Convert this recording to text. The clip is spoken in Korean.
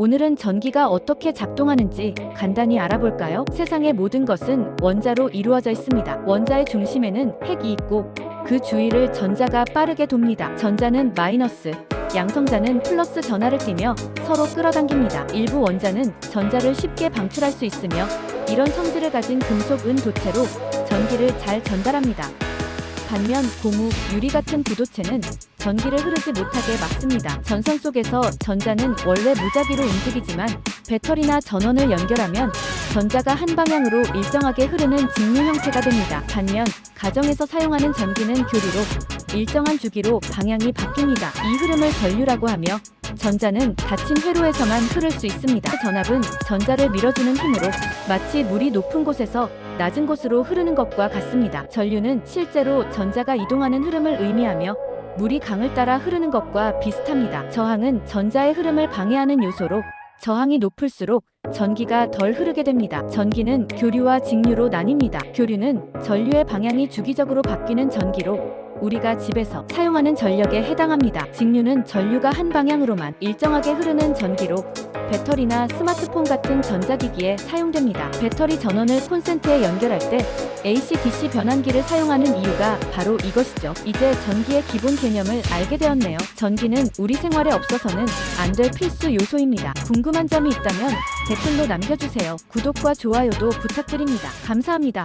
오늘은 전기가 어떻게 작동하는지 간단히 알아볼까요? 세상의 모든 것은 원자로 이루어져 있습니다. 원자의 중심에는 핵이 있고 그 주위를 전자가 빠르게 돕니다. 전자는 마이너스, 양성자는 플러스 전하를 띠며 서로 끌어당깁니다. 일부 원자는 전자를 쉽게 방출할 수 있으며 이런 성질을 가진 금속 은 도체로 전기를 잘 전달합니다. 반면 고무, 유리 같은 부도체는 전기를 흐르지 못하게 막습니다. 전선 속에서 전자는 원래 무작위로 움직이지만 배터리나 전원을 연결하면 전자가 한 방향으로 일정하게 흐르는 직류 형태가 됩니다. 반면 가정에서 사용하는 전기는 교류로 일정한 주기로 방향이 바뀝니다. 이 흐름을 전류라고 하며 전자는 닫힌 회로에서만 흐를 수 있습니다. 전압은 전자를 밀어주는 힘으로 마치 물이 높은 곳에서 낮은 곳으로 흐르는 것과 같습니다. 전류는 실제로 전자가 이동하는 흐름을 의미하며 물이 강을 따라 흐르는 것과 비슷합니다. 저항은 전자의 흐름을 방해하는 요소로 저항이 높을수록 전기가 덜 흐르게 됩니다. 전기는 교류와 직류로 나뉩니다. 교류는 전류의 방향이 주기적으로 바뀌는 전기로 우리가 집에서 사용하는 전력에 해당합니다. 직류는 전류가 한 방향으로만 일정하게 흐르는 전기로 배터리나 스마트폰 같은 전자기기에 사용됩니다. 배터리 전원을 콘센트에 연결할 때 AC-DC 변환기를 사용하는 이유가 바로 이것이죠. 이제 전기의 기본 개념을 알게 되었네요. 전기는 우리 생활에 없어서는 안 될 필수 요소입니다. 궁금한 점이 있다면 댓글로 남겨주세요. 구독과 좋아요도 부탁드립니다. 감사합니다.